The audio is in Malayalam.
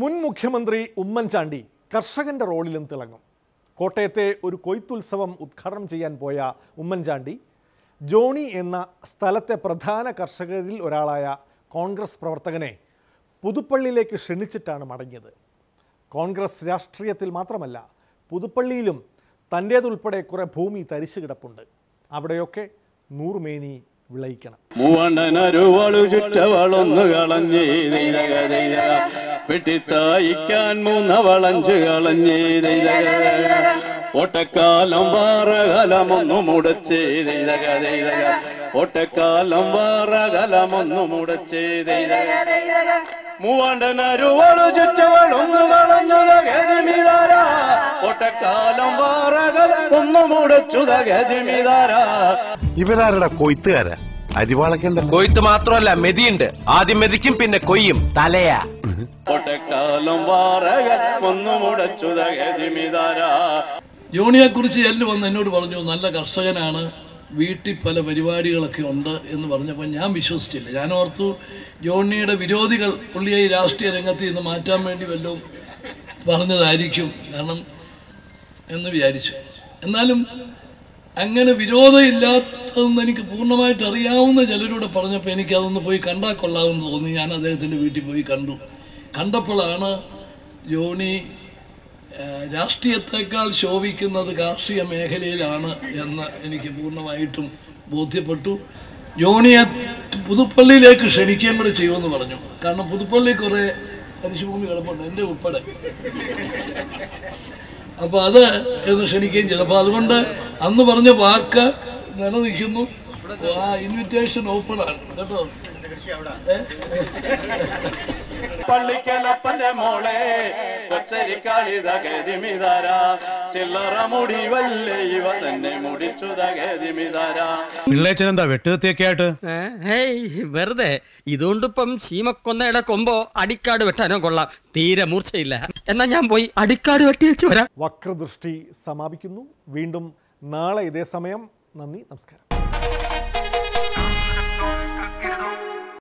മുൻ മുഖ്യമന്ത്രി ഉമ്മൻചാണ്ടി കർഷകന്റെ റോളിലും തിളങ്ങും. കോട്ടയത്തെ ഒരു കൊയ്ത്തുത്സവം ഉദ്ഘാടനം ചെയ്യാൻ പോയ ഉമ്മൻചാണ്ടി ജോണി എന്ന സ്ഥലത്തെ പ്രധാന കർഷകരിൽ ഒരാളായ കോൺഗ്രസ് പ്രവർത്തകനെ പുതുപ്പള്ളിയിലേക്ക് ക്ഷണിച്ചിട്ടാണ് മടങ്ങിയത്. കോൺഗ്രസ് രാഷ്ട്രീയത്തിൽ മാത്രമല്ല പുതുപ്പള്ളിയിലും തന്റേതുൾപ്പെടെ കുറേ ഭൂമി തരിച്ചു കിടപ്പുണ്ട് അവിടെയൊക്കെ നൂറുമേനി വിളയിക്കണം. മൂവണ്ണനരുവളു ചുറ്റവളൊന്നു കളഞ്ഞേ വെട്ടിത്തായിക്കാൻ മൂന്നവളഞ്ച് കളഞ്ഞേ ഒട്ടക്കാലം വാറകലമൊന്നു മുടച്ചേ ഒട്ടക്കാലം വാറകലമൊന്നു മുടച്ചേ മൂവാണ്ടനരുവളു ചുറ്റവളൊന്നു വളഞ്ഞു ഒട്ടക്കാലം വാറകലമൊന്നു ഒന്നു മുടച്ചുത ഗതിമിതാര ഇവരാരുടെ കൊയ്ത്തുകാരാ? അരിവാളക്കണ്ട കൊയ്ത്ത് മാത്രമല്ല മെതിയുണ്ട്. ആദ്യം മെതിക്കും പിന്നെ കൊയ്യും. തലയാ. യോണിയെ കുറിച്ച് എല്ല് വന്ന് എന്നോട് പറഞ്ഞു നല്ല കർഷകനാണ്. വീട്ടിൽ പല പരിപാടികളൊക്കെ ഉണ്ട് എന്ന് പറഞ്ഞപ്പോൾ ഞാൻ വിശ്വസിച്ചില്ല. ഞാൻ ഓർത്തു ജോണിയുടെ വിരോധികൾ പുള്ളിയെ ഈ രാഷ്ട്രീയ രംഗത്ത് നിന്ന് മാറ്റാൻ വേണ്ടി വല്ലതും പറഞ്ഞതായിരിക്കും കാരണം എന്ന് വിചാരിച്ചു. എന്നാലും അങ്ങനെ വിരോധമില്ലാത്തതെന്ന് എനിക്ക് പൂർണമായിട്ട് അറിയാവുന്ന ചിലരോട് പറഞ്ഞപ്പോൾ എനിക്ക് അതൊന്ന് പോയി കണ്ടാൽ കൊള്ളാമെന്ന് തോന്നി. ഞാൻ അദ്ദേഹത്തിന്റെ വീട്ടിൽ പോയി കണ്ടു. കണ്ടപ്പോഴാണ് ജോണി രാഷ്ട്രീയത്തെക്കാൾ ശോഭിക്കുന്നത് കാർഷിക മേഖലയിലാണ് എന്ന് എനിക്ക് പൂർണമായിട്ടും ബോധ്യപ്പെട്ടു. ജോണിയെ പുതുപ്പള്ളിയിലേക്ക് ക്ഷണിക്കുകയും കൂടെ ചെയ്യുമെന്ന് പറഞ്ഞു. കാരണം പുതുപ്പള്ളി കുറേ പരിശുഭൂമി കിടപ്പുണ്ട് എന്റെ ഉൾപ്പെടെ. അപ്പോൾ അത് എന്ന് ക്ഷണിക്കുകയും ചെയ്തു. അപ്പോൾ അതുകൊണ്ട് അന്ന് പറഞ്ഞ വാക്ക് നിലനിൽക്കുന്നു. ആ ഇൻവിറ്റേഷൻ ഓപ്പൺ ആണ്. കേട്ടോ? പള്ളിക്കലപ്പന്റെ മോളെ കൊച്ചരിക്കാളിത തകതിമിതാര ചില്ലറ മുടി വല്ലേ ഇവ തന്നെ മുടിച്ചു തകതിമിതാര പിള്ളേച്ചനെന്താ വെട്ടുകത്തിയൊക്കെ ആയിട്ട്? വെറുതെ. ഇതുകൊണ്ടിപ്പം ചീമക്കൊന്നയുടെ കൊമ്പോ അടിക്കാട് വെട്ടാനോ കൊള്ളാം. തീരെ മൂർച്ചയില്ല. എന്നാ ഞാൻ പോയി അടിക്കാട് വെട്ടി വെച്ച് വരാം. വക്രദൃഷ്ടി സമാപിക്കുന്നു. വീണ്ടും നാളെ ഇതേ സമയം. നന്ദി നമസ്കാരം.